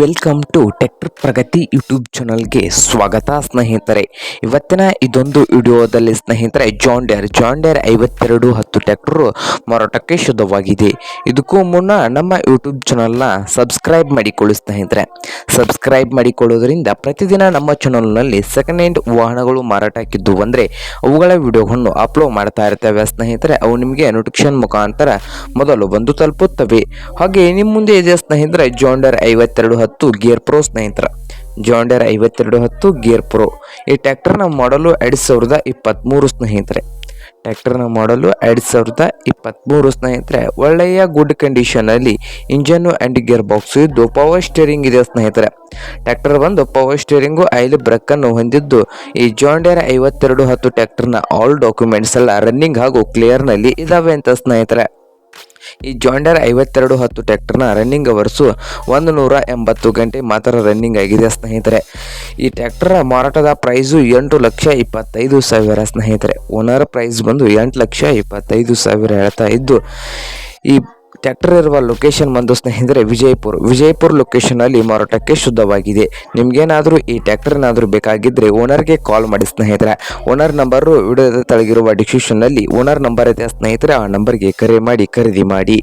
Welcome to tractor Pragati YouTube ಚಾನಲ್ಗೆ ಸ್ವಾಗತ, ಸ್ನೇಹಿತರೆ. ಇವತ್ತಿನ ಇದೊಂದು ವಿಡಿಯೋದಲ್ಲಿ, ಸ್ನೇಹಿತರೆ ಜಾಂಡೇರ್ ಜಾಂಡೇರ್ ಐವತ್ತೆರಡು ಹತ್ತು ಟ್ಯಾಕ್ಟ್ರು ಮಾರಾಟಕ್ಕೆ ಶುದ್ಧವಾಗಿದೆ. ಇದಕ್ಕೂ ಮುನ್ನ ನಮ್ಮ ಯೂಟ್ಯೂಬ್ ಚಾನಲ್ನ ಸಬ್ಸ್ಕ್ರೈಬ್ ಮಾಡಿಕೊಳ್ಳಿ, ಸ್ನೇಹಿತರೆ. ಸಬ್ಸ್ಕ್ರೈಬ್ ಮಾಡಿಕೊಳ್ಳೋದ್ರಿಂದ ಪ್ರತಿದಿನ ನಮ್ಮ ಚಾನಲ್ನಲ್ಲಿ ಸೆಕೆಂಡ್ ಹ್ಯಾಂಡ್ ವಾಹನಗಳು ಮಾರಾಟಕ್ಕಿದ್ದು ಅಂದರೆ ಅವುಗಳ ವಿಡಿಯೋಗಳನ್ನು ಅಪ್ಲೋಡ್ ಮಾಡ್ತಾ ಇರ್ತವೆ, ಸ್ನೇಹಿತರೆ. ಅವು ನಿಮಗೆ ನೋಟಿಫಿಕೇಶನ್ ಮುಖಾಂತರ ಮೊದಲು ಬಂದು ತಲುಪುತ್ತವೆ. ಹಾಗೆ ನಿಮ್ಮ ಮುಂದೆ ಇದೆ, ಸ್ನೇಹಿತರೆ ಜಾಂಡರ್ ಐವತ್ತೆರಡು ಹತ್ತು ಗೇರ್ ಪ್ರೋ ಸ್ನೇಹಿತರ. ಜಾಂಡರ್ ಐವತ್ತೆರಡು ಹತ್ತು ಗೇರ್ ಪ್ರೋ. ಈ ಟ್ಯಾಕ್ಟರ್ನ ಮಾಡಲು ಎರಡು ಸಾವಿರದ ಇಪ್ಪತ್ತ್ಮೂರು ಸ್ನೇಹಿತರೆ. ಟ್ಯಾಕ್ಟರ್ನ ಮಾಡಲು ಎರಡು ಸಾವಿರದ ಇಪ್ಪತ್ತ್ಮೂರು ಸ್ನೇಹಿತರೆ. ಒಳ್ಳೆಯ ಗುಡ್ ಕಂಡೀಷನಲ್ಲಿ ಇಂಜನ್ನು ಆ್ಯಂಡ್ ಗೇರ್ ಬಾಕ್ಸ್ ಇದ್ದು ಪವರ್ ಸ್ಟೇರಿಂಗ್ ಇದೆ ಸ್ನೇಹಿತರೆ. ಟ್ಯಾಕ್ಟರ್ ಬಂದು ಪವರ್ ಸ್ಟೇರಿಂಗು ಐಲ್ ಬ್ರೇಕನ್ನು ಹೊಂದಿದ್ದು ಈ ಜಾಂಡೇರ್ ಐವತ್ತೆರಡು ಹತ್ತು ಟ್ಯಾಕ್ಟರ್ನ ಆಲ್ ಡಾಕ್ಯುಮೆಂಟ್ಸ್ ಎಲ್ಲ ರನ್ನಿಂಗ್ ಹಾಗೂ ಕ್ಲಿಯರ್ನಲ್ಲಿ ಇದ್ದಾವೆ ಅಂತ ಸ್ನೇಹಿತರೆ. ಈ ಜಾಂಡರ್ ಐವತ್ತೆರಡು ಹತ್ತು ಟ್ರ್ಯಾಕ್ಟರ್ನ ರನ್ನಿಂಗ್ ಅವರ್ಸು ಒಂದು ನೂರ ಎಂಬತ್ತು ಗಂಟೆ ಮಾತ್ರ ರನ್ನಿಂಗ್ ಆಗಿದೆ ಸ್ನೇಹಿತರೆ. ಈ ಟ್ರ್ಯಾಕ್ಟರ್ ಮಾರಾಟದ ಪ್ರೈಸು ಎಂಟು ಲಕ್ಷ ಇಪ್ಪತ್ತೈದು ಸಾವಿರ ಸ್ನೇಹಿತರೆ. ಓನರ್ ಪ್ರೈಸ್ ಬಂದು ಎಂಟು ಲಕ್ಷ ಇಪ್ಪತ್ತೈದು ಸಾವಿರ ಹೇಳ್ತಾ ಇದ್ದು, ಈ ಟ್ರ್ಯಾಕ್ಟರ್ ಇರುವ ಲೊಕೇಶನ್ ಬಂದು ಸ್ನೇಹಿತರೆ ವಿಜಯಪುರ. ವಿಜಯಪುರ ಲೊಕೇಶನಲ್ಲಿ ಮಾರಾಟಕ್ಕೆ ಶುದ್ಧವಾಗಿದೆ. ನಿಮ್ಗೇನಾದರೂ ಈ ಟ್ಯಾಕ್ಟರ್ ಏನಾದರೂ ಬೇಕಾಗಿದ್ದರೆ ಓನರ್ಗೆ ಕಾಲ್ ಮಾಡಿ ಸ್ನೇಹಿತರೆ. ಓನರ್ ನಂಬರು ವಿಡಿಯೋದ ತೆಳಗಿರುವ ಡಿಸ್ಕ್ರಿಪ್ಷನ್ನಲ್ಲಿ ಓನರ್ ನಂಬರ್ ಇದೆ ಸ್ನೇಹಿತರೆ. ಆ ನಂಬರ್ಗೆ ಕರೆ ಮಾಡಿ, ಖರೀದಿ ಮಾಡಿ.